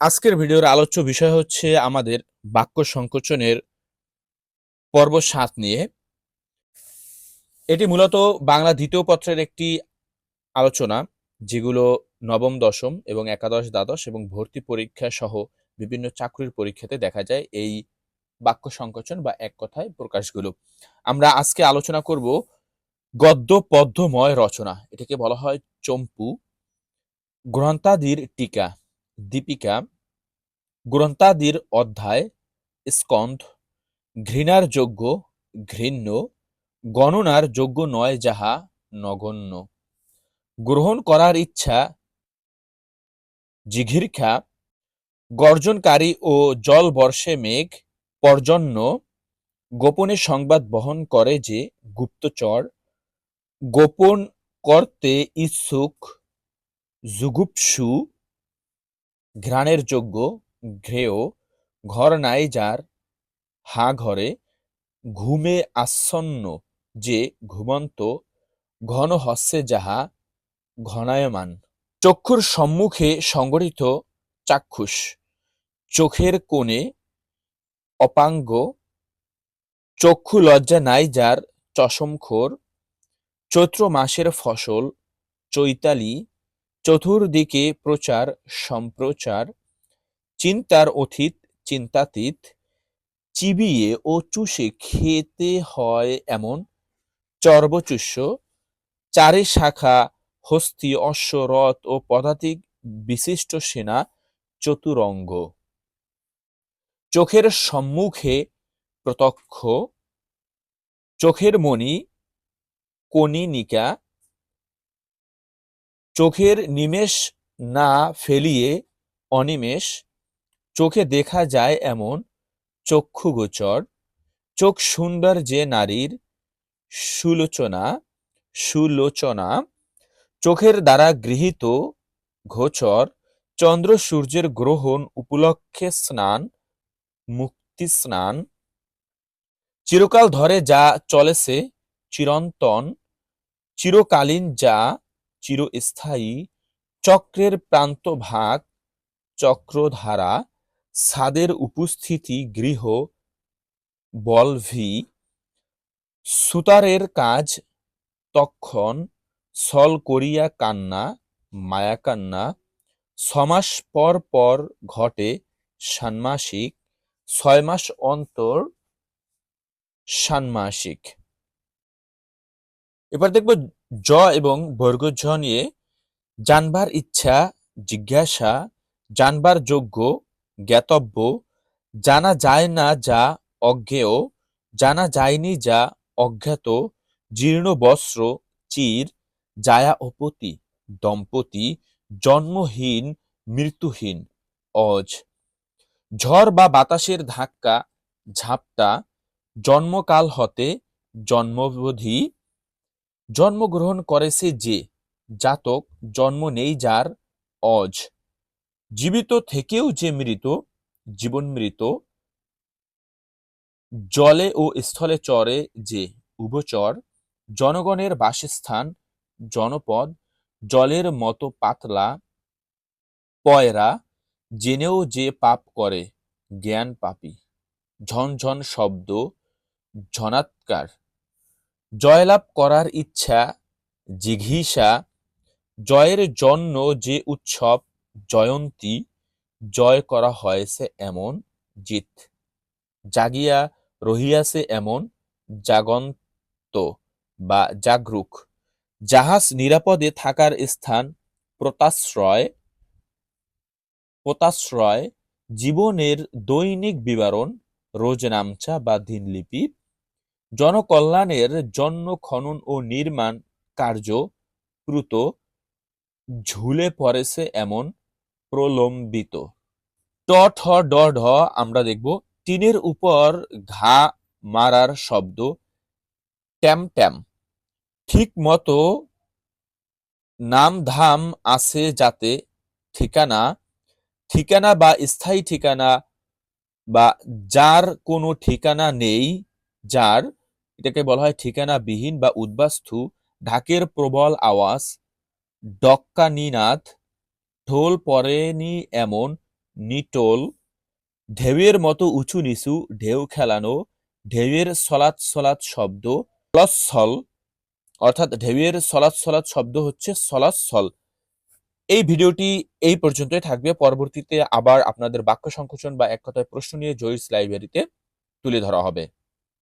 আজকের ভিডিওর আলোচ্য বিষয় হচ্ছে আমাদের বাক্য সংকোচনের পর্ব সাত নিয়ে। এটি মূলত বাংলা দ্বিতীয় পত্রের একটি আলোচনা, যেগুলো নবম, দশম এবং একাদশ, দ্বাদশ এবং ভর্তি পরীক্ষা সহ বিভিন্ন চাকরির পরীক্ষাতে দেখা যায় এই বাক্য সংকোচন বা এক কথায় প্রকাশগুলো। আমরা আজকে আলোচনা করব গদ্য পদ্যময় রচনা, এটাকে বলা হয় চম্পু, গ্রন্থাদির টিকা। দীপিকা, গ্রন্থাদির অধ্যায় স্কন্ধ ঘৃণার যোগ্য ঘৃণ্য, গণনার যোগ্য নয় যাহা নগণ্য। গ্রহণ করার ইচ্ছা, জিঘির্খা, গর্জনকারী ও জল বর্ষে মেঘ, পর্জন্য, গোপনে সংবাদ বহন করে যে গুপ্তচর, গোপন করতে ইচ্ছুক, জুগুপসু ঘ্রাণের যোগ্য, ঘ্রেয়, ঘর নাই যার, হা ঘরে, ঘুমে আচ্ছন্ন যে ঘুমন্ত, ঘন হস্যে যাহা ঘনায়মান। চক্ষুর সম্মুখে সংগঠিত চাক্ষুষ, চোখের কোণে অপাঙ্গ, চক্ষু লজ্জা নাই যার চশমখোর চৈত্র মাসের ফসল, চৈতালি চতুর্দিকে প্রচার, সম্প্রচার, চিন্তার অতীত, চিন্তাতীত, চিবিয়ে ও চুষে খেতে হয় এমন চর্বচুষ্য, চারে শাখা, হস্তি অশ্ব রথ ও পদাতিক বিশিষ্ট সেনা, চতুরঙ্গ। চোখের সম্মুখে প্রত্যক্ষ, চোখের মণি কনিনিকা চোখের নিমেষ না ফেলিয়ে অনিমেষ, চোখে দেখা যায় এমন চক্ষুগোচর চোখ সুন্দর যে নারীর সুলোচনা সুলোচনা, চোখের দ্বারা গৃহীত ঘোচর চন্দ্র সূর্যের গ্রহণ উপলক্ষে স্নান, মুক্তি স্নান, চিরকাল ধরে যা চলেছে চিরন্তন, চিরকালীন যা চিরস্থায়ী চক্রের প্রান্ত ভাগ, চক্রধারা, ছাদের উপস্থিতি গৃহ, বলভি, সুতারের কাজ তখন সল করিয়া কান্না, মায়াকান্না, ছমাস পর পর ঘটে ষান্মাসিক ছয় মাস অন্তর ষান্মাসিক। এবার দেখব জ এবং বর্গ ঝ নিয়ে জানবার ইচ্ছা, জিজ্ঞাসা, জানবার যোগ্য, জ্ঞাতব্য, জানা যায় না যা অজ্ঞেয়, জানা যায়নি যা অজ্ঞাত, জীর্ণ বস্ত্র, চির, জায়া অপতি, দম্পতি, জন্মহীন, মৃত্যুহীন, অজ। ঝড় বা বাতাসের ধাক্কা, ঝাপটা, জন্মকাল হতে, জন্মবধি জন্মগ্রহণ করেছে যে, জাতক, জন্ম নেই যার, অজ। জীবিত থেকেও যে মৃত, জীবন মৃত, জলে ও স্থলে চরে যে উভচর, জনগণের বাসস্থান, জনপদ, জলের মতো পাতলা, পয়রা, জেনেও যে পাপ করে, জ্ঞান পাপী। ঝনঝন শব্দ, ঝনাৎকার। জয়লাভ করার ইচ্ছা, জিঘিষা, জয়ের জন্য যে উৎসব, জয়ন্তী, জয় করা হয়েছে এমন জিত। জাগিয়া রহিয়াছে এমন জাগন্ত বা জাগরুক, জাহাজ নিরাপদে থাকার স্থান, প্রতাশ্রয় পোতাশ্রয় জীবনের দৈনিক বিবরণ রোজনামচা বা দিনলিপি জনকল্যাণের জন্য খনন ও নির্মাণ কার্য ক্রুত ঝুলে পড়েছে এমন প্রলম্বিত। ট, ঠ, ড, ঢ আমরা দেখব। টিনের উপর ঘা মারার শব্দ ট্যাম ট্যাম। ঠিক মতো নাম ধাম আছে যাতে ঠিকানা ঠিকানা বা স্থায়ী ঠিকানা বা যার কোনো ঠিকানা নেই, যার এটাকে বলা হয় ঠিকানাবিহীন বা উদ্বাস্তু, ঢাকের প্রবল আওয়াজ ডক্কানিনাদ ঢোল পড়েনি এমন, নিটোল, ঢেউয়ের মতো উঁচু নিচু, ঢেউ খেলানো, ঢেউয়ের সলাৎ সলাৎ শব্দ সল অর্থাৎ ঢেউয়ের সলাৎ সলাৎ শব্দ হচ্ছে সলাৎসল। এই ভিডিওটি এই পর্যন্তই থাকবে। পরবর্তীতে আবার আপনাদের বাক্য সংকোচন বা এক কথায় প্রশ্ন নিয়ে জয়িস লাইব্রেরিতে তুলে ধরা হবে।